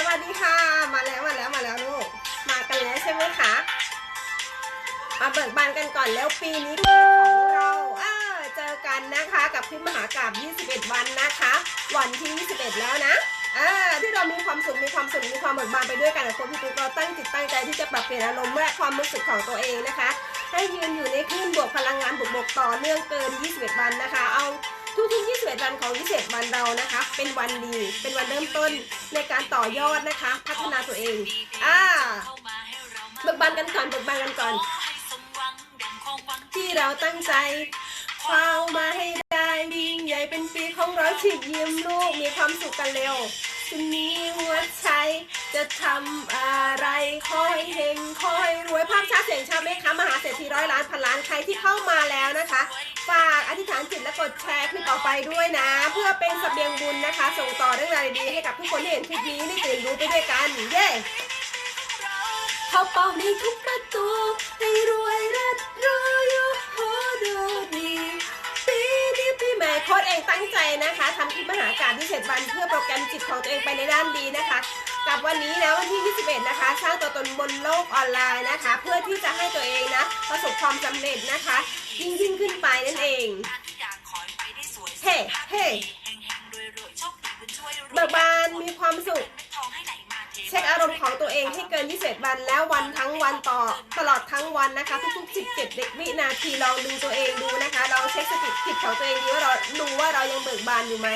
สวัสดีค่ะ มาแล้วมาแล้วมาแล้วลูก มากันแล้วใช่ไหมคะ มาเบิกบานกันก่อนแล้วปีนี้ปีของเราเออเจอกันนะคะกับคลิปมหากราบ21 วันนะคะ วันที่ 21 แล้วนะเออที่เรามีความสุขมีความสุขมีความเบิกบานไปด้วยกันกับคนพี่ตุ๊กเราตั้งจิตตั้งใจที่จะปรับเปลี่ยนอารมณ์และความรู้สึกของตัวเองนะคะ ให้ยืนอยู่ในคลื่นบวกพลังงานบวกบวกต่อเนื่องเกิน 21 วันนะคะ เอา ทุกๆ21 วันของ 21 วันเรานะคะ เป็นวันดี เป็นวันเริ่มต้นในการต่อยอดนะคะ พัฒนาตัวเอง อ่าเบิกบานกันก่อนเบิกบานกันก่อน ที่เราตั้งใจคว้ามาให้ได้ยิ่งใหญ่เป็นปีของเราฉีกยิ้มลูก มีความสุขกันเร็วจะมีหัวใจจะทำอะไรคอยเฮงคอยรวยภาพชัดเสียงชาไหมคะมหาเศรษฐีร้อยล้านพันล้านใครที่เข้ามาแล้วนะคะ ฝากอธิษฐานจิตและกดแชร์คลิปต่อไปด้วยนะ เพื่อเป็นเสบียงบุญนะคะ ส่งต่อเรื่องราวดีๆให้กับทุกคนที่เห็นคลิปนี้ได้ตื่นรู้ไปด้วยกัน เย้เข้าเป้าในทุกประตูให้รวยรัดรอยโหดูดีปีนี้ปีใหม่โค้ดเองตั้งใจนะคะทำคลิปมหาการที่เสร็จวันเพื่อโปรแกรมจิตของตัวเองไปในด้านดีนะคะกับวันนี้นะวันที่ 21 นะคะ สร้างตัวตนบนโลกออนไลน์นะคะ เพื่อที่จะให้ตัวเองนะ ประสบความสำเร็จนะคะ ยิ่งยิ่งขึ้นไปนั่นเองเฮ้เฮ้เบิกบานมีความสุขเช็คอารมณ์ของตัวเองให้เกิน 21 วันแล้ววันทั้งวันต่อตลอดทั้งวันนะคะ ทุกๆ 17เด็กวินาทีลองดูตัวเองดูนะคะลองเช็คสติจิตของตัวเองดูว่าเราดูว่าเรายังเบิกบานอยู่ไหม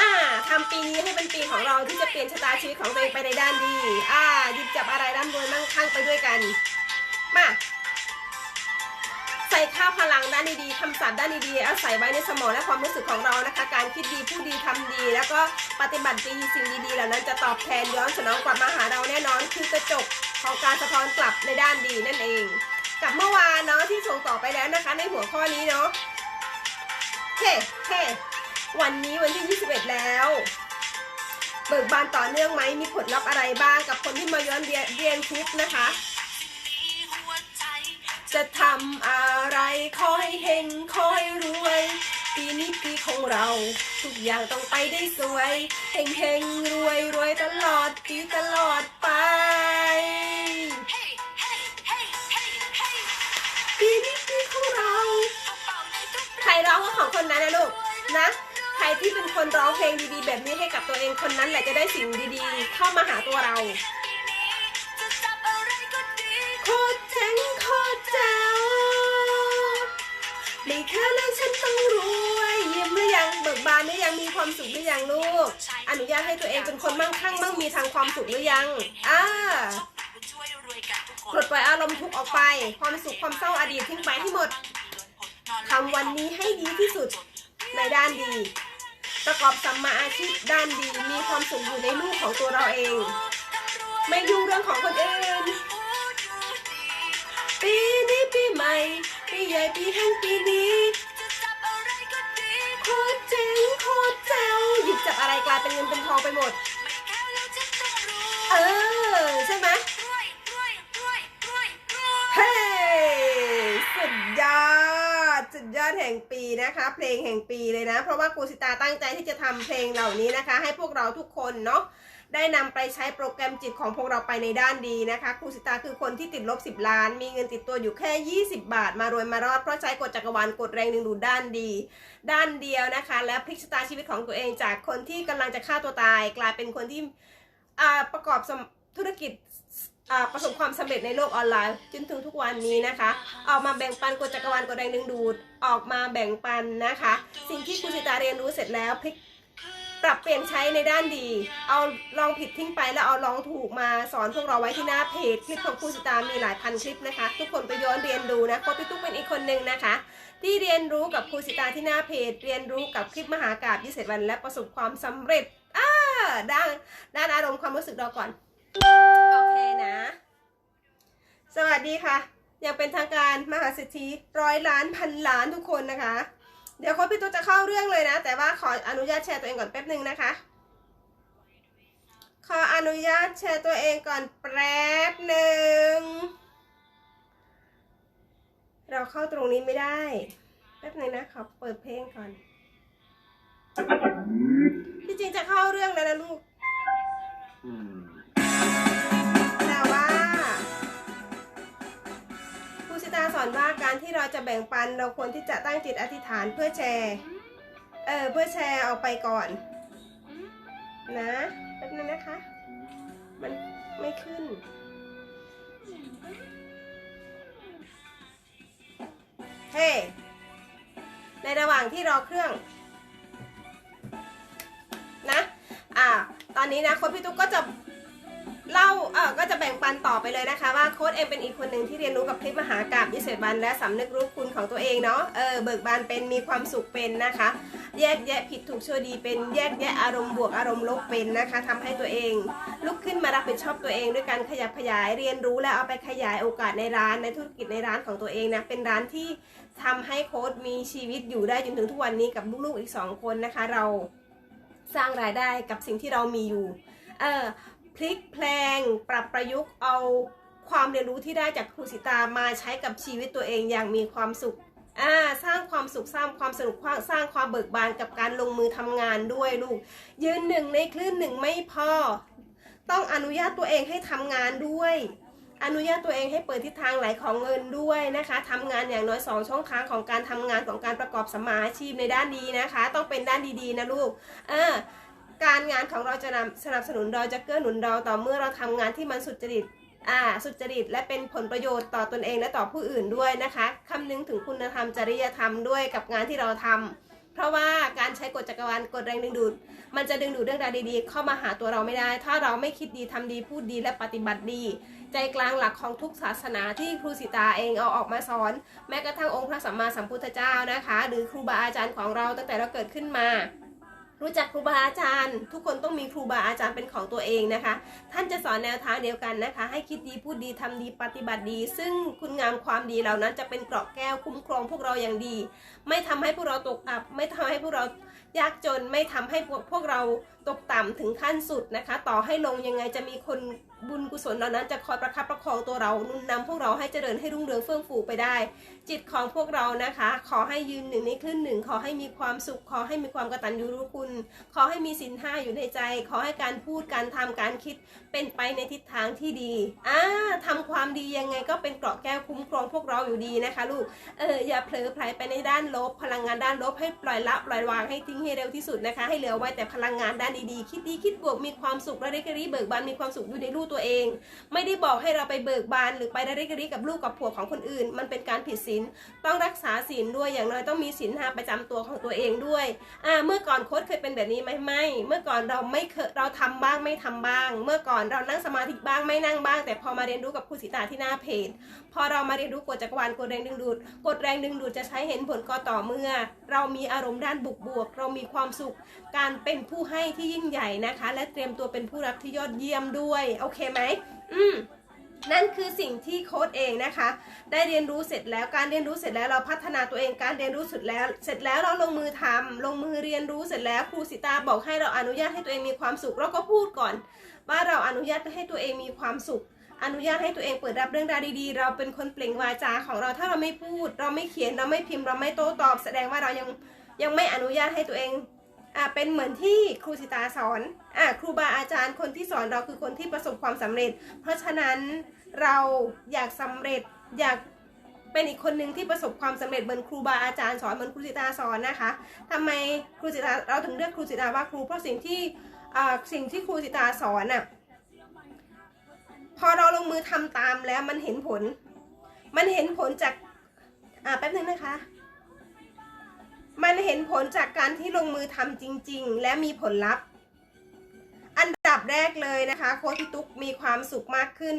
อ่าทำปีนี้ให้เป็นปีของเราที่จะเปลี่ยนชะตาชีวิตของตัวเองไปในด้านดี อ่าหยิบจับอะไรร่ำรวยมั่งคั่งไปด้วยกัน มา ใส่ข้าวพลังด้านดีๆคำศัพท์ด้านดีๆเอาใส่ไว้ในสมองและความรู้สึกของเรานะคะ การคิดดีพูดดีทำดี แล้วก็ปฏิบัติดีสิ่งดีๆเหล่านั้นจะตอบแทนย้อนสนองกลับมาหาเราแน่นอนคือกระจกของการสะท้อนกลับในด้านดีนั่นเอง กับเมื่อวานเนาะที่ส่งต่อไปแล้วนะคะ ในหัวข้อนี้เนาะเฮ้เฮ้วันนี้วันที่ 21 แล้วเบิกบานต่อเนื่องไหมมีผลลัพธ์อะไรบ้างกับคนที่มาย้อนเรียนเรียนคลิปนะคะ จะทำอะไรขอให้เฮงขอให้รวย ปีนี้ปีของเรา ทุกอย่างต้องไปได้สวยเฮงเฮงรวยรวยตลอดปีตลอดไปปีนี้ปีของเรา ใครร้องก็ของคนนั้นนะลูกนะ ใครที่เป็นคนร้องเพลงดีๆ แบบนี้ให้กับตัวเองคนนั้นแหละจะได้สิ่งดีๆ เข้ามาหาตัวเราโคตรเจ๋ง ไม่แค่นั้นฉันต้องรวยยิ้มหรือยังเบิกบานหรือยังมีความสุขหรือยังลูก อนุญาตให้ตัวเองเป็นคนมั่งคั่งมั่งมีทางความสุขหรือยังอ่าปลดปล่อยอารมณ์ทุกข์ออกไป ความสุขความเศร้าอดีตทิ้งไปให้หมดทำวันนี้ให้ดีที่สุดในด้านดี ประกอบสัมมาอาชีพด้านดี มีความสุขอยู่ในลูกของตัวเราเอง ไม่ยุ่งเรื่องของคนอื่นปีนี้ปีใหม่ ปีใหญ่ปีแห่งปีนี้โคตรเจ๋งโคตรแจ๋วหยิบจับอะไรกลายเป็นเงินเป็นทองไปหมด เออ ใช่ไหมเฮ้สุดยอดสุดยอดแห่งปีนะคะ เพลงแห่งปีเลยนะ เพราะว่าครูสิตาตั้งใจที่จะทำเพลงเหล่านี้นะคะ ให้พวกเราทุกคนเนาะ ได้นำไปใช้โปรแกรมจิตของพวกเราไปในด้านดีนะคะครูสิตาคือคนที่ติดลบ 10 ล้าน มีเงินติดตัวอยู่แค่ 20 บาท มารวยมารอดเพราะใช้กฎจักรวาลกฎแรงดึงดูดด้านดี ด้านเดียวนะคะ และพลิกชะตาชีวิตของตัวเองจากคนที่กำลังจะฆ่าตัวตาย กลายเป็นคนที่ประกอบธุรกิจประสบความสำเร็จในโลกออนไลน์จนถึงทุกวันนี้นะคะ ออกมาแบ่งปันกฎจักรวาลกฎแรงดึงดูดออกมาแบ่งปันนะคะ สิ่งที่ครูสิตาเรียนรู้เสร็จแล้วพลิก ปรับเปลี่ยนใช้ในด้านดี เอาลองผิดทิ้งไปแล้วเอาลองถูกมาสอนพวกเราไว้ที่หน้าเพจคลิปของครูสิตามีหลายพันคลิปนะคะ ทุกคนไปย้อนเรียนดูนะโค้ชพี่ตุ๊กเป็นอีกคนหนึ่งนะคะ ที่เรียนรู้กับครูสิตาที่หน้าเพจ เรียนรู้กับคลิปมหากราบยี่สิบวัน และประสบความสำเร็จอ่าด้านด้านอารมณ์ความรู้สึกเราก่อนโอเคนะ สวัสดีค่ะ ยังเป็นทางการมหาเศรษฐีร้อยล้านพันล้านทุกคนนะคะ เดี๋ยวโค้ชพี่ตุ๊กจะเข้าเรื่องเลยนะ แต่ว่าขออนุญาตแชร์ตัวเองก่อนแป๊บหนึ่งนะคะ ขออนุญาตแชร์ตัวเองก่อนแป๊บหนึ่ง เราเข้าตรงนี้ไม่ได้ แป๊บหนึงนะขอเปิดเพลงก่อน ที่จริงจะเข้าเรื่องแล้วนะลูก อืม สอนว่าการที่เราจะแบ่งปันเราควรที่จะตั้งจิตอธิษฐานเพื่อแชร์ เออเพื่อแชร์ออกไปก่อน นะแป๊บนึงนะคะ มันไม่ขึ้น เฮ้ในระหว่างที่รอเครื่อง นะ อ่า ตอนนี้นะค้ชพี่ตุ๊กก็จะ เล่าเออก็จะแบ่งปันต่อไปเลยนะคะ ว่าโค้ชเองเป็นอีกคนหนึ่งที่เรียนรู้กับคลิปมหากราบยิเศษบัน และสำนึกรู้คุณของตัวเองเนาะเออเบิกบานเป็นมีความสุขเป็นนะคะ แยกแยะผิดถูกชั่วดีเป็นแยกแยะอารมณ์บวกอารมณ์ลบเป็นนะคะทำให้ตัวเอง ลุกขึ้นมารับผิดชอบตัวเอง ด้วยการขยับขยายเรียนรู้และเอาไปขยายโอกาสในร้านในธุรกิจในร้านของตัวเองนะเป็นร้านที่ทำให้โค้ดมีชีวิตอยู่ได้จนถึงทุกวันนี้กับลูกๆอีกสองคนนะคะ เราสร้างรายได้กับสิ่งที่เรามีอยู่เออ พลิกแพลงปรับประยุกต์เอาความเรียนรู้ที่ได้จากครูสิตามาใช้กับชีวิตตัวเองอย่างมีความสุขอ่าสร้างความสุขสร้างความสนุกสร้างความเบิกบานกับการลงมือทำงานด้วยลูก ยืนหนึ่งในคลื่นหนึ่งไม่พอ ต้องอนุญาตตัวเองให้ทำงานด้วย อนุญาตตัวเองให้เปิดทิศทางไหลของเงินด้วยนะคะทำงานอย่างน้อยสองช่องทางของการทำงานของการประกอบสมาอาชีพในด้านดีนะคะ ต้องเป็นด้านดีๆนะลูก เออ การงานของเราจะนำสนับสนุนเราจะเกื้อหนุนเราต่อเมื่อเราทำงานที่มันสุจริตอ่าสุจริตและเป็นผลประโยชน์ต่อตนเองและต่อผู้อื่นด้วยนะคะคำนึงถึงคุณธรรมจริยธรรมด้วยกับงานที่เราทำเพราะว่าการใช้กฎจักรวาลกฎแรงดึงดูด มันจะดึงดูดเรื่องราวดีๆ เข้ามาหาตัวเราไม่ได้ ถ้าเราไม่คิดดีทำดีพูดดีและปฏิบัติดี ใจกลางหลักของทุกศาสนาที่ครูสิตาเองเอาออกมาสอน แม้กระทั่งองค์พระสัมมาสัมพุทธเจ้านะคะ หรือครูบาอาจารย์ของเราตั้งแต่เราเกิดขึ้นมา รู้จักครูบาอาจารย์ ทุกคนต้องมีครูบาอาจารย์เป็นของตัวเองนะคะ ท่านจะสอนแนวทางเดียวกันนะคะ ให้คิดดีพูดดีทำดีปฏิบัติดี ซึ่งคุณงามความดีเหล่านั้นจะเป็นเกราะแก้วคุ้มครองพวกเราอย่างดี ไม่ทำให้พวกเราตกอับ ไม่ทำให้พวกเรายากจนไม่ทำให้พวกพวกเรา ตกต่ำถึงขั้นสุดนะคะ ต่อให้ลงยังไงจะมีคนบุญกุศลเหล่านั้นจะคอยประคับประคองตัวเรานุนนำพวกเราให้เจริญให้รุ่งเรืองเฟื่องฟูไปได้ จิตของพวกเรานะคะ ขอให้ยืนหนึ่งในคลื่นหนึ่งขอให้มีความสุข ขอให้มีความกตัญญูรู้คุณ ขอให้มีสินห้าอยู่ในใจ ขอให้การพูดการทำการคิดเป็นไปในทิศทางที่ดีอ่าทำความดียังไงก็เป็นเกราะแก้วคุ้มครองพวกเราอยู่ดีนะคะลูกเอออย่าเผลอไผลไปในด้านลบ พลังงานด้านลบให้ปล่อยละปล่อยวางให้ทิ้งให้เร็วที่สุดนะคะ ให้เหลือไว้แต่พลังงานด้านดีๆ คิดดีคิดบวกมีความสุขระเริกระรีเบิกบานมีความสุขอยู่ในรูปตัวเอง ไม่ได้บอกให้เราไปเบิกบานหรือไประเริกระรีกับลูกกับผัวของคนอื่น มันเป็นการผิดศีลต้องรักษาศีลด้วยอย่างน้อยต้องมีศีลห้าประจำตัวของตัวเองด้วยอ่าเมื่อก่อนโค้ชเคยเป็นแบบนี้ไหมไม่เมื่อก่อนเราไม่เคยเราทำบ้างไม่ทำบ้าง เมื่อก่อนเรานั่งสมาธิบ้างไม่นั่งบ้าง แต่พอมาเรียนรู้กับครูสิตาที่หน้าเพจ อเรามาเรียนรู้กฎจักรวาลกฎแรงดึงดูดกฎแรงดึงดูดจะใช้เห็นผลก็ต่อเมื่อ เรามีอารมณ์ด้านบวกบวก เรามีความสุข การเป็นผู้ให้ที่ยิ่งใหญ่นะคะ และเตรียมตัวเป็นผู้รับที่ยอดเยี่ยมด้วยโอเคไหมอืมนั่นคือสิ่งที่โค้ดเองนะคะ ได้เรียนรู้เสร็จแล้วการเรียนรู้เสร็จแล้วเราพัฒนาตัวเองการเรียนรู้สุดแล้ว เสร็จแล้วเราลงมือทำลงมือเรียนรู้เสร็จแล้วครูสิตาบอกให้เราอนุญาตให้ตัวเองมีความสุข เราก็พูดก่อน ว่าเราอนุญาตให้ตัวเองมีความสุข อนุญาตให้ตัวเองเปิดรับเรื่องราวดีๆ เราเป็นคนเปล่งวาจาของเราถ้าเราไม่พูด เราไม่เขียนเราไม่พิมพ์เราไม่โต้ตอบ แสดงว่าเรายังยังไม่อนุญาตให้ตัวเองอ่าเป็นเหมือนที่ครูสิตาสอนอ่าครูบาอาจารย์คนที่สอนเราคือคนที่ประสบความสำเร็จ เพราะฉะนั้นเราอยากสำเร็จอยากเป็นอีกคนหนึ่งที่ประสบความสำเร็จเหมือนครูบาอาจารย์สอนเหมือนครูสิตาสอนนะคะทำไมครูสิตาเราถึงเรียกครูสิตาว่าครูเพราะสิ่งที่อ่าสิ่งที่ครูสิตาสอนน่ะ อเราลงมือทำตามแล้วมันเห็นผล มันเห็นผลจาก อ่าแป๊บนึงนะคะ มันเห็นผลจากการที่ลงมือทำจริง ๆ และมีผลลัพธ์ อันดับแรกเลยนะคะโค้ชพี่ตุ๊กมีความสุขมากขึ้น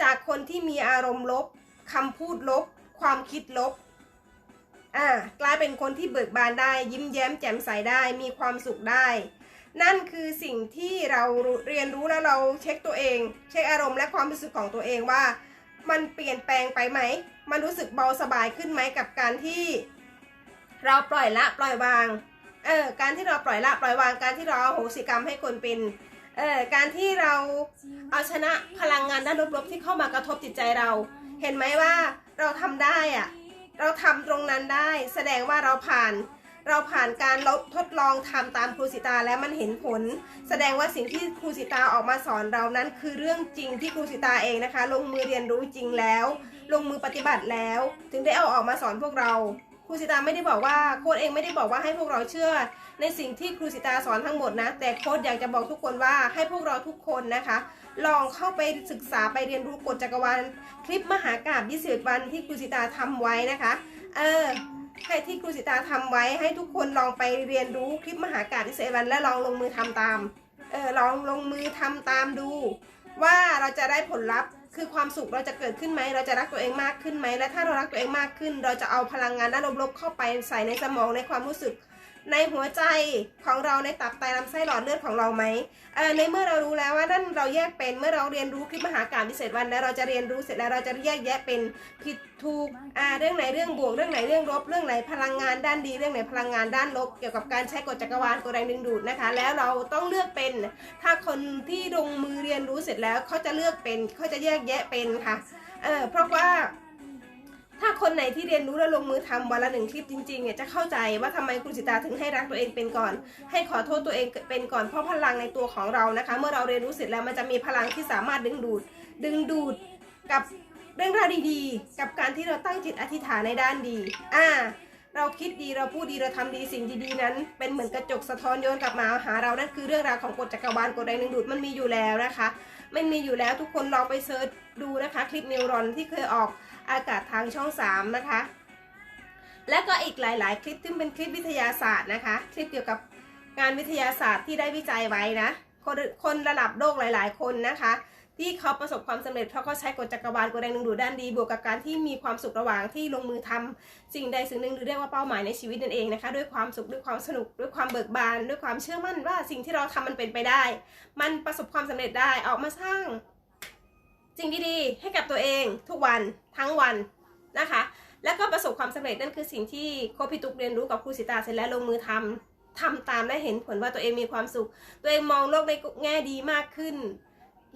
จากคนที่มีอารมณ์ลบคำพูดลบ ความคิดลบอ่ากลายเป็นคนที่เบิกบานได้ ยิ้มแย้มแจ่มใสได้มีความสุขได้ นั่นคือสิ่งที่เราเรียนรู้แล้วเราเช็คตัวเอง เช็คอารมณ์และความรู้สึกของตัวเองว่า มันเปลี่ยนแปลงไปไหม มันรู้สึกเบาสบายขึ้นไหมกับการที่ เราปล่อยละปล่อยวาง เออการที่เราปล่อยละปล่อยวางการที่เราเอาโหสิกรรมให้คนเป็นเออการที่เราเอาชนะพลังงานด้านลบๆที่เข้ามากระทบจิตใจเรา เห็นไหมว่าเราทำได้อะเราทำตรงนั้นได้ แสดงว่าเราผ่าน เราผ่านการทดลองทำตามครูสิตาแล้วมันเห็นผล แสดงว่าสิ่งที่ครูสิตาออกมาสอนเรานั้น คือเรื่องจริงที่ครูสิตาเองนะคะ ลงมือเรียนรู้จริงแล้ว ลงมือปฏิบัติแล้ว ถึงได้เอาออกมาสอนพวกเราครูสิตาไม่ได้บอกว่าโค้ดเองไม่ได้บอกว่าให้พวกเราเชื่อ ในสิ่งที่ครูสิตาสอนทั้งหมดนะ แต่โค้ดอยากจะบอกทุกคนว่าให้พวกเราทุกคนนะคะ ลองเข้าไปศึกษาไปเรียนรู้กฎจักรวาลคลิปมหากาบ20วันที่ครูสิตาทำไว้นะคะ เออ ให้ที่ครูสิตาทำไว้ให้ทุกคนลองไปเรียนรู้คลิปมหากาบ20วันและลองลงมือทำตาม เออลองลงมือทำตามดู ว่าเราจะได้ผลลัพธ์ คือความสุขเราจะเกิดขึ้นไหม เราจะรักตัวเองมากขึ้นไหม และถ้าเรารักตัวเองมากขึ้น เราจะเอาพลังงานด้านลบๆเข้าไปใส่ในสมองในความรู้สึก ในหัวใจของเราในตับไตลำไส้หลอดเลือดของเราไหมเออในเมื่อเรารู้แล้วว่านั่นเราแยกเป็นเมื่อเราเรียนรู้คลิปมหาการพิเศษวันแล้วเราจะเรียนรู้เสร็จแล้วเราจะแยกแยะเป็นผิดถูกอ่าเรื่องไหนเรื่องบวกเรื่องไหนเรื่องลบเรื่องไหนพลังงานด้านดี เรื่องไหนพลังงานด้านลบ เกี่ยวกับการใช้กฎจักรวาลกฎแรงดึงดูดนะคะ แล้วเราต้องเลือกเป็น ถ้าคนที่ลงมือเรียนรู้เสร็จแล้วเขาจะเลือกเป็นเขาจะแยกแยะเป็นค่ะเออเพราะว่า ถ้าคนไหนที่เรียนรู้และลงมือทำวันละหนึ่งคลิปจริงๆเนี่ยจะเข้าใจว่าทำไมครูสิตาถึงให้รักตัวเองเป็นก่อน ให้ขอโทษตัวเองเป็นก่อนเพราะพลังในตัวของเรานะคะ เมื่อเราเรียนรู้เสร็จแล้วมันจะมีพลังที่สามารถดึงดูด ดึงดูดกับเรื่องราวดีๆ กับการที่เราตั้งจิตอธิษฐานในด้านดี อ่า เราคิดดีเราพูดดีเราทำดีสิ่งดีๆนั้น เป็นเหมือนกระจกสะท้อนโยนกลับมาหาเรานั่นคือเรื่องราวของกฎจักรวาลกฎแรงดึงดูดมันมีอยู่แล้วนะคะ มันมีอยู่แล้วทุกคนลองไปเซิร์ชดูนะคะ คลิปนิวรอนที่เคยออก อากาศทางช่อง 3 นะคะ และก็อีกหลาย ๆ คลิปที่เป็นคลิปวิทยาศาสตร์นะคะ คลิปเกี่ยวกับงานวิทยาศาสตร์ที่ได้วิจัยไว้นะคนคนระดับโลกหลาย ๆ คนนะคะ ที่เขาประสบความสำเร็จเพราะเขาใช้กฎจักรวาลกฎแรงดึงดูดด้านดี บวกกับการที่มีความสุขระหว่างที่ลงมือทำสิ่งใดสิ่งหนึ่งหรือเรียกว่าเป้าหมายในชีวิตนั่นเองนะคะ ด้วยความสุขด้วยความสนุกด้วยความเบิกบาน ด้วยความเชื่อมั่นว่าสิ่งที่เราทำมันเป็นไปได้ มันประสบความสำเร็จได้ออกมาสร้าง สิ่งดีๆ ให้กับตัวเองทุกวันทั้งวันนะคะ แล้วก็ประสบความสำเร็จนั่นคือสิ่งที่โคพิตุกเรียนรู้กับครูสิตาเสร็จแล้วลงมือทำทำตามได้เห็นผลว่าตัวเองมีความสุข ตัวเองมองโลกในแง่ดีมากขึ้น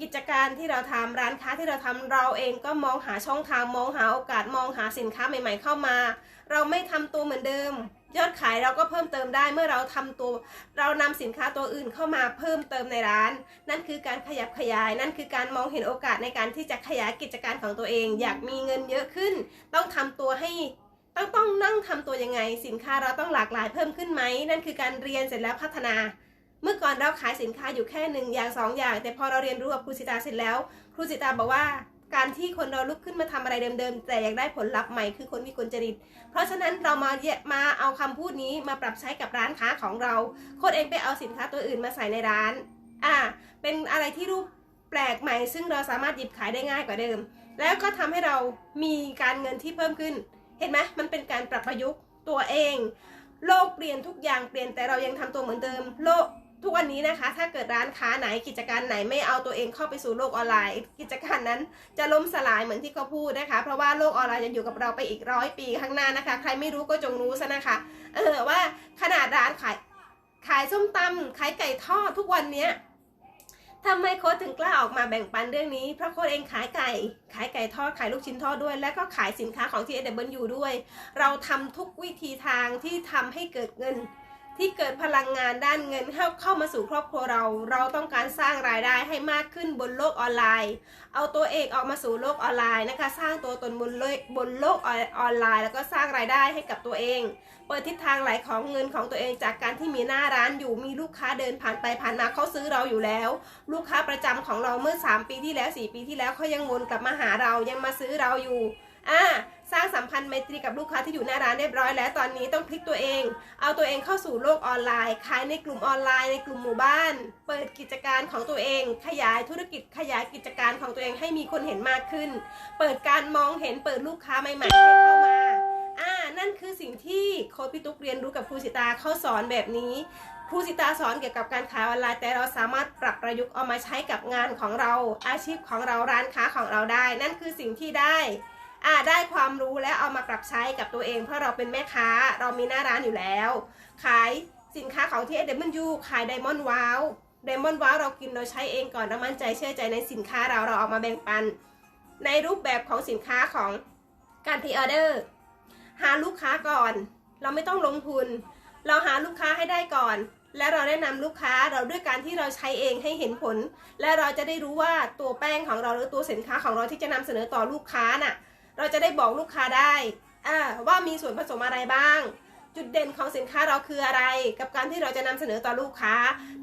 กิจการที่เราทำร้านค้าที่เราทำเราเองก็มองหาช่องทางมองหาโอกาสมองหาสินค้าใหม่ ๆ เข้ามา เราไม่ทำตัวเหมือนเดิม ยอดขายเราก็เพิ่มเติมได้เมื่อเราทำตัว เรานำสินค้าตัวอื่นเข้ามาเพิ่มเติมในร้าน นั่นคือการขยับขยาย นั่นคือการมองเห็นโอกาสในการที่จะขยายกิจการของตัวเอง อยากมีเงินเยอะขึ้น ต้องทำตัวให้ต้องต้องนั่งทำตัวยังไง สินค้าเราต้องหลากหลายเพิ่มขึ้นไหมนั่นคือการเรียนเสร็จแล้วพัฒนา เมื่อก่อนเราขายสินค้าอยู่แค่หนึ่งอย่างสองอย่าง แต่พอเราเรียนรู้กับครูสิตาเสร็จแล้วครูสิตาบอกว่า การที่คนเราลุกขึ้นมาทำอะไรเดิมๆ แต่อยากได้ผลลัพธ์ใหม่คือคนมีคนจริต เพราะฉะนั้นเรามาแยมาเอาคำพูดนี้มาปรับใช้กับร้านค้าของเราโค้ดเองไปเอาสินค้าตัวอื่นมาใส่ในร้าน อ่า เป็นอะไรที่รูปแปลกใหม่ ซึ่งเราสามารถหยิบขายได้ง่ายกว่าเดิม แล้วก็ทำให้เรามีการเงินที่เพิ่มขึ้น เห็นไหมมันเป็นการปรับประยุกต์ตัวเอง โลกเปลี่ยนทุกอย่างเปลี่ยนแต่เรายังทำตัวเหมือนเดิม โลก ทุกวันนี้นะคะ ถ้าเกิดร้านค้าไหนกิจการไหนไม่เอาตัวเองเข้าไปสู่โลกออนไลน์ กิจการนั้นจะล้มสลายเหมือนที่เขาพูดนะคะ เพราะว่าโลกออนไลน์จะอยู่กับเราไปอีกร้อยปีข้างหน้านะคะ ใครไม่รู้ก็จงรู้ซะนะคะเออว่าขนาดร้านขายขายส้มตำขายไก่ทอดทุกวันเนี้ยทำไมโค้ดถึงกล้าออกมาแบ่งปันเรื่องนี้ เพราะโค้ดเองขายไก่ ขายไก่ทอด ขายลูกชิ้นทอดด้วย และก็ขายสินค้าของ t s w ด้วย เราทำทุกวิธีทางที่ทำให้เกิดเงิน ที่เกิดพลังงานด้านเงินเข้าเข้ามาสู่ครอบครัวเรา เราต้องการสร้างรายได้ให้มากขึ้นบนโลกออนไลน์ เอาตัวเองออกมาสู่โลกออนไลน์นะคะ สร้างตัวตนบนโลกบนโลกออนไลน์ แล้วก็สร้างรายได้ให้กับตัวเอง เปิดทิศทางไหลของเงินของตัวเองจากการที่มีหน้าร้านอยู่ มีลูกค้าเดินผ่านไปผ่านมาเขาซื้อเราอยู่แล้ว ลูกค้าประจำของเราเมื่อ 3 ปีที่แล้ว 4 ปีที่แล้วเขายังวนกลับมาหาเรายังมาซื้อเราอยู่อ่า สร้างสัมพันธ์ไมตรีกับลูกค้าที่อยู่หน้าร้านเรียบร้อยแล้วตอนนี้ต้องพลิกตัวเอง เอาตัวเองเข้าสู่โลกออนไลน์ ขายในกลุ่มออนไลน์ในกลุ่มหมู่บ้าน เปิดกิจการของตัวเอง ขยายธุรกิจขยายกิจการของตัวเองให้มีคนเห็นมากขึ้น เปิดการมองเห็นเปิดลูกค้าใหม่ๆให้เข้ามาอ่านั่นคือสิ่งที่โค้ชพี่ตุ๊กเรียนรู้กับครูสิตาเขาสอนแบบนี้ครูสิตาสอนเกี่ยวกับการขายออนไลน์ แต่เราสามารถปรับประยุกต์เอามาใช้กับงานของเรา อาชีพของเราร้านค้าของเราได้ นั่นคือสิ่งที่ได้ อ่าได้ความรู้แล้วเอามาปรับใช้กับตัวเอง เพราะเราเป็นแม่ค้าเรามีหน้าร้านอยู่แล้ว ขายสินค้าของที่เดมอนยูขายไดมอนด์ว้าวไดมอนด์ว้าวเรากินเราใช้เองก่อนเรามั่นใจเชื่อใจในสินค้าเราเราเอามาแบ่งปัน ในรูปแบบของสินค้าของการทีออเดอร์หาลูกค้าก่อน เราไม่ต้องลงทุน เราหาลูกค้าให้ได้ก่อน และเราแนะนำลูกค้าเราด้วยการที่เราใช้เองให้เห็นผล และเราจะได้รู้ว่าตัวแป้งของเราหรือตัวสินค้าของเราที่จะนำเสนอต่อลูกค้าน่ะ เราจะได้บอกลูกค้าได้ว่ามีส่วนผสมอะไรบ้าง จุดเด่นของสินค้าเราคืออะไร กับการที่เราจะนำเสนอต่อลูกค้า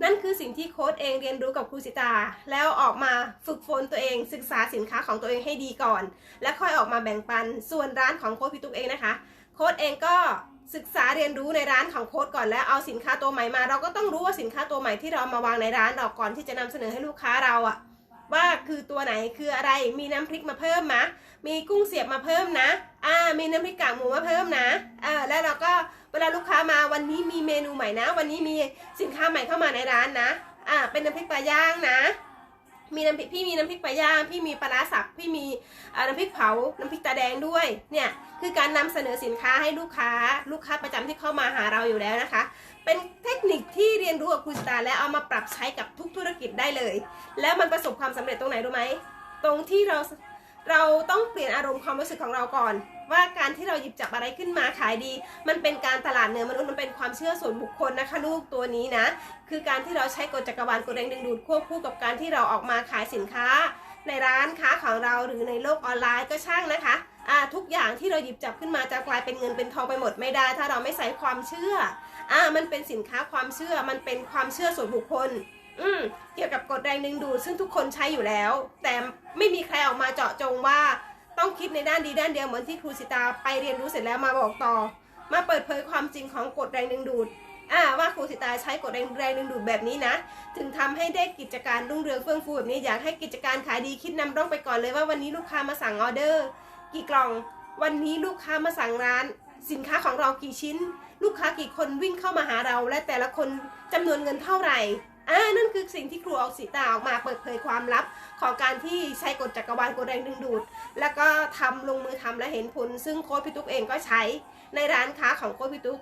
นั่นคือสิ่งที่โค้ดเองเรียนรู้กับครูสิตา แล้วออกมาฝึกฝนตัวเองศึกษาสินค้าของตัวเองให้ดีก่อน แล้วค่อยออกมาแบ่งปันส่วนร้านของโค้ดพี่ตุ๊กเองนะคะโค้ดเองก็ศึกษาเรียนรู้ในร้านของโค้ดก่อนแล้วเอาสินค้าตัวใหม่มา เราก็ต้องรู้ว่าสินค้าตัวใหม่ที่เราเอามาวางในร้านเราก่อนที่จะนำเสนอให้ลูกค้าเราอะ ว่าคือตัวไหนคืออะไร มีน้ำพริกมาเพิ่มมะ มีกุ้งเสียบมาเพิ่มนะ อ่า มีน้ำพริกกากหมูมาเพิ่มนะ อ่า แล้วเราก็เวลาลูกค้ามาวันนี้มีเมนูใหม่นะ วันนี้มีสินค้าใหม่เข้ามาในร้านนะ อ่า เป็นน้ำพริกปลาย่างนะ มีน้ำพริกพี่มีน้ำพริกปลาย่างพี่มีปลาร้าสับพี่มีน้ำพริกเผา น้ำพริกตาแดงด้วย เนี่ยคือการนำเสนอสินค้าให้ลูกค้า ลูกค้าประจำที่เข้ามาหาเราอยู่แล้วนะคะ เป็นเทคนิคที่เรียนรู้กับครูสตาร์และเอามาปรับใช้กับทุกธุรกิจได้เลย แล้วมันประสบความสำเร็จตรงไหนรู้ไหม ตรงที่เราเราต้องเปลี่ยนอารมณ์ความรู้สึกของเราก่อน ว่าการที่เราหยิบจับอะไรขึ้นมาขายดี มันเป็นการตลาดเนื้อมนุษย์มันเป็นความเชื่อส่วนบุคคลนะคะ ลูกตัวนี้นะ คือการที่เราใช้กฎจักรวาลกฎแรงดึงดูดควบคู่กับการที่เราออกมาขายสินค้า ในร้านค้าของเราหรือในโลกออนไลน์ก็ช่างนะคะอ่าทุกอย่างที่เราหยิบจับขึ้นมาจะกลายเป็นเงินเป็นทองไปหมดไม่ได้ ถ้าเราไม่ใส่ความเชื่ออ่ามันเป็นสินค้าความเชื่อมันเป็นความเชื่อส่วนบุคคลอืมเกี่ยวกับกฎแรงดึงดูดซึ่งทุกคนใช้อยู่แล้ว แต่ไม่มีใครออกมาเจาะจงว่า ต้องคิดในด้านดีด้านเดียวเหมือนที่ครูสิตาไปเรียนรู้เสร็จแล้วมาบอกต่อ มาเปิดเผยความจริงของกฎแรงดึงดูดอ่าว่าครูสิตาใช้กฎแรงแรงดึงดูดแบบนี้นะ ถึงทำให้ได้กิจการรุ่งเรืองเฟื่องฟูแบบนี้อยากให้กิจการขายดีคิดนำร่องไปก่อนเลยว่าวันนี้ลูกค้ามาสั่งออเดอร์ กี่กล่อง วันนี้ลูกค้ามาสั่งร้าน สินค้าของเรากี่ชิ้น ลูกค้ากี่คนวิ่งเข้ามาหาเรา และแต่ละคนจำนวนเงินเท่าไหร่ อ่านั่นคือสิ่งที่ครูเอาสีตาออกมาเปิดเผยความลับของการที่ใช้กฎจักรวาลกฎแรงดึงดูด แล้วก็ทำลงมือทำและเห็นผล ซึ่งโค้ชพี่ตุ๊กเองก็ใช้ในร้านค้าของโค้ชพี่ตุ๊ก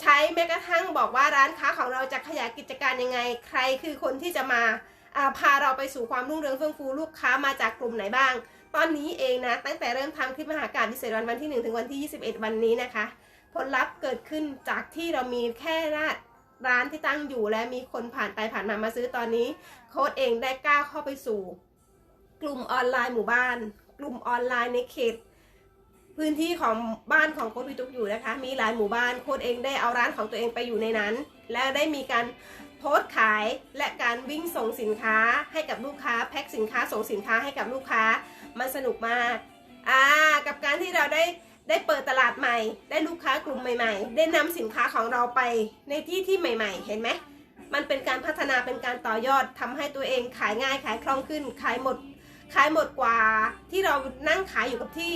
ใช้แม้กระทั่งบอกว่าร้านค้าของเราจะขยายกิจการยังไง ใครคือคนที่จะมาอ่าพาเราไปสู่ความรุ่งเรืองเฟื่องฟูลูกค้ามาจากกลุ่มไหนบ้าง ตอนนี้เองนะ ตั้งแต่เริ่มทำคลิปมหาการพิเศษวันวันที่ 1 ถึงวันที่ 21 วันนี้นะคะ ผลลัพธ์เกิดขึ้นจากที่เรามีแค่ร้าน ร้านที่ตั้งอยู่และมีคนผ่านไปผ่านมามาซื้อตอนนี้ โค้ดเองได้ก้าวเข้าไปสู่ กลุ่มออนไลน์หมู่บ้าน กลุ่มออนไลน์ในเขต พื้นที่ของบ้านของโค้ดพิทุกอยู่นะคะ มีหลายหมู่บ้านโค้ดเองได้เอาร้านของตัวเองไปอยู่ในนั้น และได้มีการโพสต์ขายและการวิ่งส่งสินค้าให้กับลูกค้าแพ็คสินค้าส่งสินค้าให้กับลูกค้ามันสนุกมากอ่ากับการที่เราได้ ได้เปิดตลาดใหม่ ได้ลูกค้ากลุ่มใหม่ๆ ได้นำสินค้าของเราไปในที่ที่ใหม่ ๆ เห็นไหมมันเป็นการพัฒนาเป็นการต่อยอดทำให้ตัวเองขายง่ายขายคล่องขึ้น ขายหมด ขายหมดกว่าที่เรานั่งขายอยู่กับที่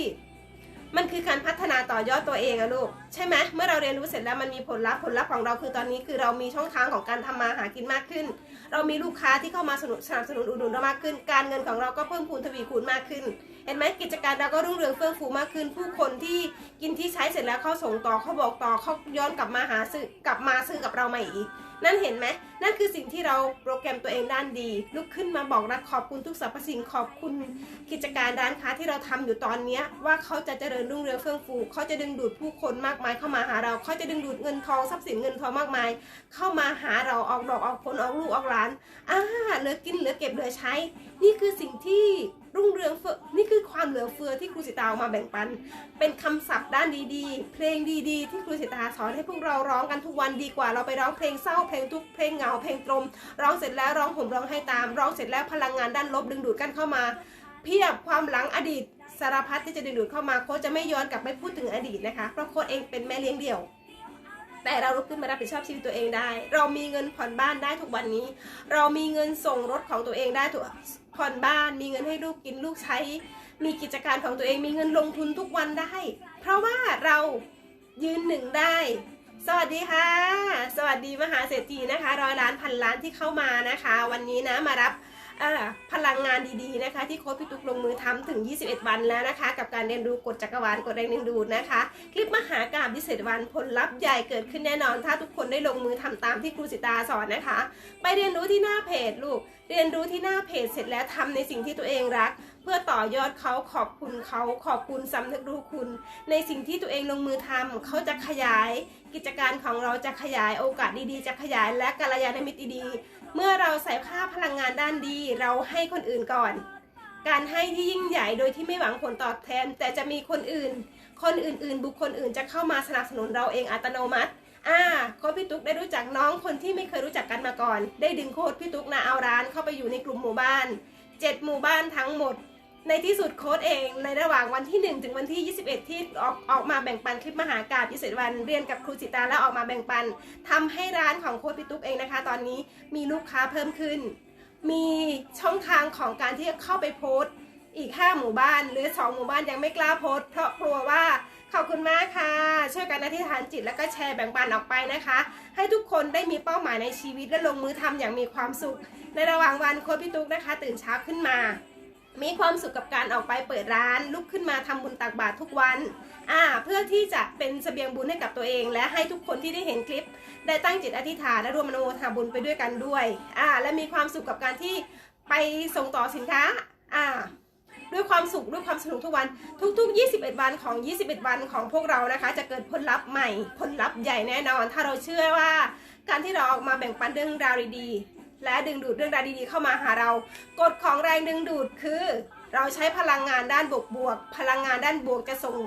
มันคือการพัฒนาต่อยอดตัวเองอะลูกใช่ไหมเมื่อเราเรียนรู้เสร็จแล้วมันมีผลลัพธ์ผลลัพธ์ของเราคือตอนนี้คือเรามีช่องทางของการทำมาหากินมากขึ้น เรามีลูกค้าที่เข้ามาสนับสนับสนุนอุดหนุนเรามากขึ้น การเงินของเราก็เพิ่มพูนทวีคูณมากขึ้น เห็นไหมกิจการเราก็รุ่งเรืองเฟื่องฟูมากขึ้น ผู้คนที่กินที่ใช้เสร็จแล้วเขาส่งต่อเขาบอกต่อเขาย้อนกลับมาหาซื้อกลับมาซื้อกับเราใหม่อีกนั่นเห็นไหมนั่นคือสิ่งที่เราโปรแกรมตัวเองด้านดี ลุกขึ้นมาบอกรักขอบคุณทุกสรรพสิ่งขอบคุณกิจการร้านค้าที่เราทำอยู่ตอนเนี้ว่าเขาจะเจริญรุ่งเรืองเฟื่องฟูเขาจะดึงดูดผู้คนมากมายเข้ามาหาเราเขาจะดึงดูดเงินทองทรัพย์สินเงินทองมากมาย เข้ามาหาเราออกดอกออกผลออกลูกออกหลานอ่าเหลือกินเหลือเก็บเหลือใช้ นี่คือสิ่งที่ รุ่งเรืองเฟือนี่คือความเหลือเฟือที่ครูสิตาเอามาแบ่งปัน เป็นคำศัพท์ด้านดีๆ เพลงดีๆ ที่ครูสิตาสอนให้พวกเราร้องกันทุกวันดีกว่าเราไปร้องเพลงเศร้าเพลงทุกเพลงเหงาเพลงตรม ร้องเสร็จแล้วร้องห่มร้องให้ตาม ร้องเสร็จแล้วพลังงานด้านลบดึงดูดกันเข้ามา เพียบความหลังอดีตสารพัดที่จะดึงดูดเข้ามาโค้ชจะไม่ย้อนกลับไปพูดถึงอดีตนะคะเพราะโค้ชเองเป็นแม่เลี้ยงเดี่ยวแต่เราลุกขึ้นมารับผิดชอบชีวิตตัวเองได้ เรามีเงินผ่อนบ้านได้ทุกวันนี้ เรามีเงินส่งรถของตัวเองได้ทุก ผ่อนบ้าน มีเงินให้ลูกกินลูกใช้ มีกิจการของตัวเองมีเงินลงทุนทุกวันได้ เพราะว่าเรายืนหนึ่งได้ สวัสดีค่ะ สวัสดีมหาเศรษฐีนะคะร้อยล้านพันล้านที่เข้ามานะคะ วันนี้นะมารับ พลังงานดีๆนะคะ ที่โค้ชพี่ตุ๊กลงมือทำถึง 21 วันแล้วนะคะ กับการเรียนรู้กฎจักรวาลกฎแรงดึงดูดนะคะ คลิปมหากราบ21วันผลลัพธ์ใหญ่เกิดขึ้นแน่นอน ถ้าทุกคนได้ลงมือทำตามที่ครูสิตาสอนนะคะ ไปเรียนรู้ที่หน้าเพจลูก เรียนรู้ที่หน้าเพจเสร็จแล้วทำในสิ่งที่ตัวเองรัก เพื่อต่อยอดเขาขอบคุณเขาขอบคุณสำนึกรู้คุณ ในสิ่งที่ตัวเองลงมือทำเขาจะขยาย กิจการของเราจะขยายโอกาสดีๆ จะขยายและกัลยาณมิตรดีๆ เมื่อเราใส่ค่าพลังงานด้านดี เราให้คนอื่นก่อน การให้ที่ยิ่งใหญ่โดยที่ไม่หวังผลตอบแทน แต่จะมีคนอื่น คนอื่นๆ บุคคลอื่นจะเข้ามาสนับสนุนเราเองอัตโนมัติอ่าโค้ชพี่ตุ๊กได้รู้จักน้องคนที่ไม่เคยรู้จักกันมาก่อน ได้ดึงโค้ชพี่ตุ๊กนะเอาร้านเข้าไปอยู่ในกลุ่มหมู่บ้านเจ็ดหมู่บ้านทั้งหมด ในที่สุดโค้ดเองในระหว่างวันที่ 1 ถึงวันที่ 21 ที่ออกออกมาแบ่งปันคลิปมหากาบ21วันเรียนกับครูจิตาแล้วออกมาแบ่งปันทำให้ร้านของโค้ดพี่ตุ๊กเองนะคะ ตอนนี้มีลูกค้าเพิ่มขึ้น มีช่องทางของการที่จะเข้าไปโพสต์ อีก 5 หมู่บ้าน หรือ 2 หมู่บ้านยังไม่กล้าโพสต์เพราะกลัวว่าขอบคุณมากค่ะ ช่วยกันอธิษฐานจิตแล้วก็แชร์แบ่งปันออกไปนะคะ ให้ทุกคนได้มีเป้าหมายในชีวิตและลงมือทำอย่างมีความสุข ในระหว่างวันโค้ชพี่ตุ๊กนะคะ ตื่นเช้าขึ้นมา มีความสุขกับการออกไปเปิดร้าน ลุกขึ้นมาทำบุญตักบาตรทุกวันอ่าเพื่อที่จะเป็นเสบียงบุญให้กับตัวเอง และให้ทุกคนที่ได้เห็นคลิป ได้ตั้งจิตอธิษฐานและร่วมอนุโมทนาบุญไปด้วยกันด้วยอ่าและมีความสุขกับการที่ไปส่งต่อสินค้าอ่าด้วยความสุขด้วยความสนุกทุกวันทุก ๆ 21 วันของ 21 วันของพวกเรานะคะ จะเกิดผลลัพธ์ใหม่ ผลลัพธ์ใหญ่แน่นอน ถ้าเราเชื่อว่า การที่เราออกมาแบ่งปันเรื่องราวดีๆ และดึงดูดเรื่องราวดีๆเข้ามาหาเรา กฎของแรงดึงดูดคือ เราใช้พลังงานด้านบวกบวก พลังงานด้านบวกจะส่ง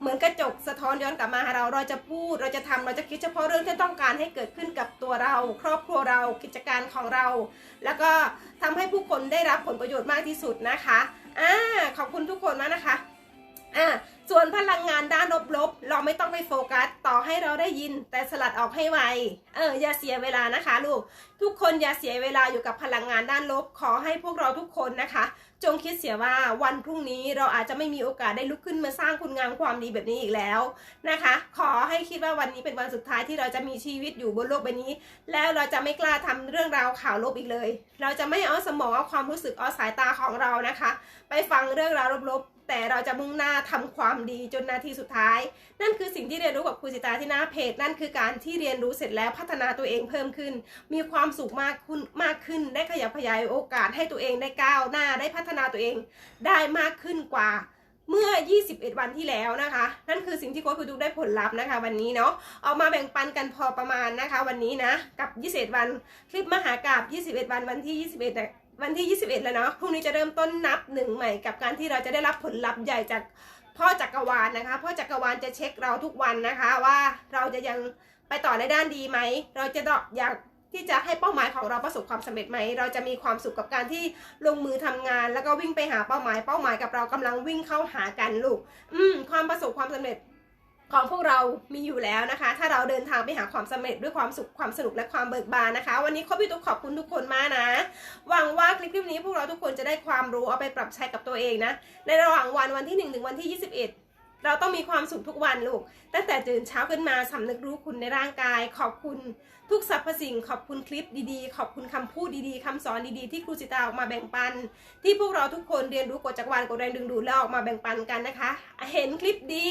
เหมือนกระจกสะท้อนย้อนกลับมาหาเรา เราจะพูด เราจะทำเราจะคิดเฉพาะเรื่องที่ต้องการให้เกิดขึ้นกับตัวเรา ครอบครัวเรา กิจการของเรา แล้วก็ทำให้ผู้คนได้รับผลประโยชน์มากที่สุดนะคะ อ่า ขอบคุณทุกคนมากนะคะ อ่า ส่วนพลังงานด้านลบๆ เราไม่ต้องไปโฟกัส ต่อให้เราได้ยิน แต่สลัดออกให้ไว เออ อย่าเสียเวลานะคะลูก ทุกคนอย่าเสียเวลาอยู่กับพลังงานด้านลบ ขอให้พวกเราทุกคนนะคะ จงคิดเสียว่าวันพรุ่งนี้เราอาจจะไม่มีโอกาสได้ลุกขึ้นมาสร้างคุณงามความดีแบบนี้อีกแล้วนะคะ ขอให้คิดว่าวันนี้เป็นวันสุดท้ายที่เราจะมีชีวิตอยู่บนโลกใบนี้ แล้วเราจะไม่กล้าทำเรื่องราวข่าวลบอีกเลย เราจะไม่เอาสมองเอาความรู้สึกเอาสายตาของเรานะคะ ไปฟังเรื่องราวลบๆ แต่เราจะมุ่งหน้าทำความดีจนนาทีสุดท้าย นั่นคือสิ่งที่เรียนรู้กับครูสิตาที่หน้าเพจ นั่นคือการที่เรียนรู้เสร็จแล้วพัฒนาตัวเองเพิ่มขึ้น มีความสุขมากขึ้นมากขึ้น ได้ขยับขยายโอกาสให้ตัวเองได้ก้าวหน้าได้พัฒนาตัวเองได้มากขึ้นกว่าเมื่อ 21 วันที่แล้วนะคะ นั่นคือสิ่งที่โค้ชคุณดูได้ผลลัพธ์นะคะ วันนี้เนาะ เอามาแบ่งปันกันพอประมาณนะคะ วันนี้นะ กับ 21 วัน คลิปมหากราบ 21 วันวันที่ 21เนี่ย วันที่ 21 แล้วเนาะ พรุ่งนี้จะเริ่มต้นนับหนึ่งใหม่กับการที่เราจะได้รับผลลัพธ์ใหญ่จากพ่อจักรวาลนะคะ พ่อจักรวาลจะเช็คเราทุกวันนะคะว่าเราจะยังไปต่อในด้านดีไหม เราจะอยากที่จะให้เป้าหมายของเราประสบความสำเร็จไหม เราจะมีความสุขกับการที่ลงมือทำงาน แล้วก็วิ่งไปหาเป้าหมาย เป้าหมายกับเรากำลังวิ่งเข้าหากันลูก อืม ความประสบความสำเร็จ ของพวกเรามีอยู่แล้วนะคะ ถ้าเราเดินทางไปหาความสำเร็จด้วยความสุขความสนุกและความเบิกบานนะคะ วันนี้ขอพี่ตุ๊กขอบคุณทุกคนมากนะ หวังว่าคลิปคลิปนี้พวกเราทุกคนจะได้ความรู้เอาไปปรับใช้กับตัวเองนะ ในระหว่างวันวันที่ 1 ถึงวันที่ 21เราต้องมีความสุขทุกวันลูก ตั้งแต่ตื่นเช้าขึ้นมาสำนึกรู้คุณในร่างกาย ขอบคุณทุกสรรพสิ่ง ขอบคุณคลิปดีๆ ขอบคุณคำพูดดีๆคำสอนดีๆ ที่ครูสิตาออกมาแบ่งปัน ที่พวกเราทุกคนเรียนรู้กฎจักรวาลกฎแรงดึงดูดแล้วออกมาแบ่งปันกันนะคะ เห็นคลิปดี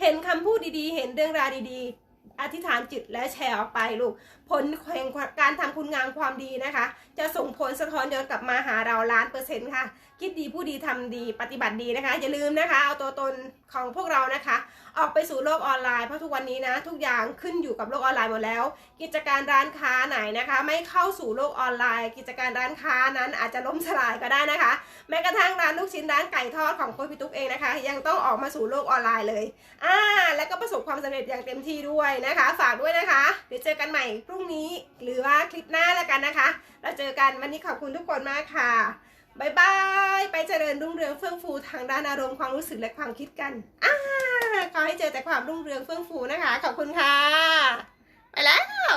เห็นคำพูดดีๆ เห็นเรื่องราวดีๆ อธิษฐานจิตและแชร์ออกไปลูก ผลแห่งการทำคุณงามความดีนะคะ จะส่งผลสะท้อนย้อนกลับมาหาเราล้านเปอร์เซ็นต์ค่ะ คิดดีผู้ดีทำดีปฏิบัติดีนะคะ อย่าลืมนะคะ เอาตัวตนของพวกเรานะคะ ออกไปสู่โลกออนไลน์เพราะทุกวันนี้นะ ทุกอย่างขึ้นอยู่กับโลกออนไลน์หมดแล้ว กิจการร้านค้าไหนนะคะ ไม่เข้าสู่โลกออนไลน์ กิจการร้านค้านั้นอาจจะล้มสลายก็ได้นะคะ แม้กระทั่งร้านลูกชิ้นร้านไก่ทอดของค้ชพี่ตุ๊กเองนะคะ ยังต้องออกมาสู่โลกออนไลน์เลยอ่าแล้วก็ประสบความสำเร็จอย่างเต็มที่ด้วยนะคะ ฝากด้วยนะคะ เดี๋ยวเจอกันใหม่พรุ่งนี้หรือว่าคลิปหน้าแล้วกันนะคะ เราเจอกันวันนี้ขอบคุณทุกคนมากค่ะบายบาย ไปเจริญรุ่งเรืองเฟื่องฟูทางด้านอารมณ์ความรู้สึกและความคิดกันอ่าขอให้เจอแต่ความรุ่งเรืองเฟื่องฟูนะคะ ขอบคุณค่ะ ไปแล้ว